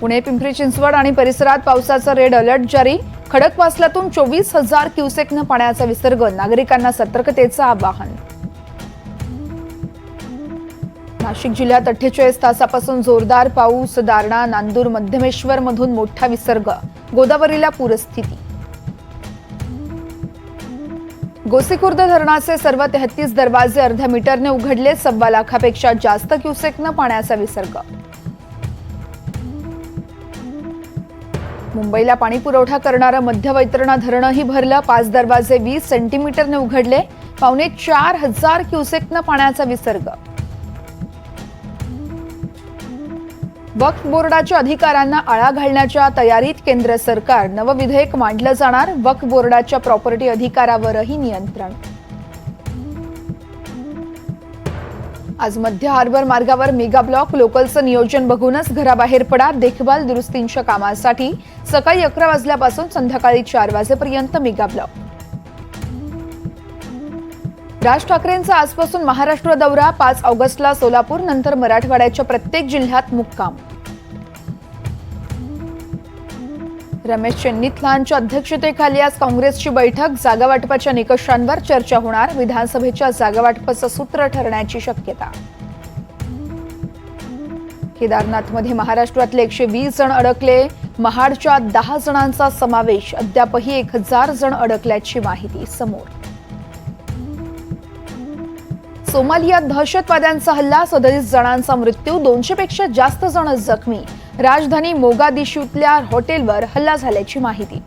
पुणे पिंपरी चिंचवड आणि परिसरात पावसाचा रेड अलर्ट जारी. खडकवासल्यातून चोवीस हजार क्युसेकनं पाण्याचा विसर्ग. नागरिकांना सतर्कतेचं आवाहन. नाशिक जिल्ह्यात अठ्ठेचाळीस तासापासून जोरदार पाऊस दारणा नांदूर मध्यमेश्वर मधून मोठा विसर्ग. गोदावरीला पूरस्थिती. गोसीखुर्द धरणाचे सर्व तेहतीस दरवाजे अर्ध्या मीटरने उघडले सव्वा लाखापेक्षा जास्त क्युसेकनं पाण्याचा विसर्ग. मुंबईला पाणी पुरवठा करणारं मध्य वैतरणा धरणही भरलं. पाच दरवाजे वीस सेंटीमीटरने उघडले. पावणे चार हजार क्युसेकनं पाण्याचा विसर्ग. वक्फ बोर्डाच्या अधिकारांना आळा घालण्याच्या तयारीत केंद्र सरकार. नवविधेयक मांडलं जाणार. वक्फ बोर्डाच्या प्रॉपर्टी अधिकारावरही नियंत्रण. आज मध्य हार्बर मार्गावर मेगा ब्लॉक लोकलचं नियोजन बघूनच घराबाहेर पडा देखभाल दुरुस्तींच्या कामासाठी. सकाळी अकरा वाजल्यापासून संध्याकाळी चार वाजेपर्यंत मेगा ब्लॉक. राज ठाकरेंचा आजपासून महाराष्ट्र दौरा पाच ऑगस्टला सोलापूर नंतर मराठवाड्याच्या प्रत्येक जिल्ह्यात मुक्काम. रमेश चेन्नीथलांच्या अध्यक्षतेखाली आज काँग्रेसची बैठक. जागावाटपाच्या निकषांवर चर्चा होणार. विधानसभेच्या जागावाटपाचं सूत्र ठरण्याची शक्यता. केदारनाथमध्ये महाराष्ट्रातले एकशे वीस जण अडकले. महाडच्या दहा जणांचा समावेश. अद्यापही एक हजार जण अडकल्याची माहिती समोर. सोमालियात दहशतवाद्यांचा हल्ला. सदतीस जणांचा मृत्यू. दोनशे पेक्षा जास्त जण जखमी. राजधानी मोगादिशूतल्या हॉटेलवर हल्ला झाल्याची माहिती.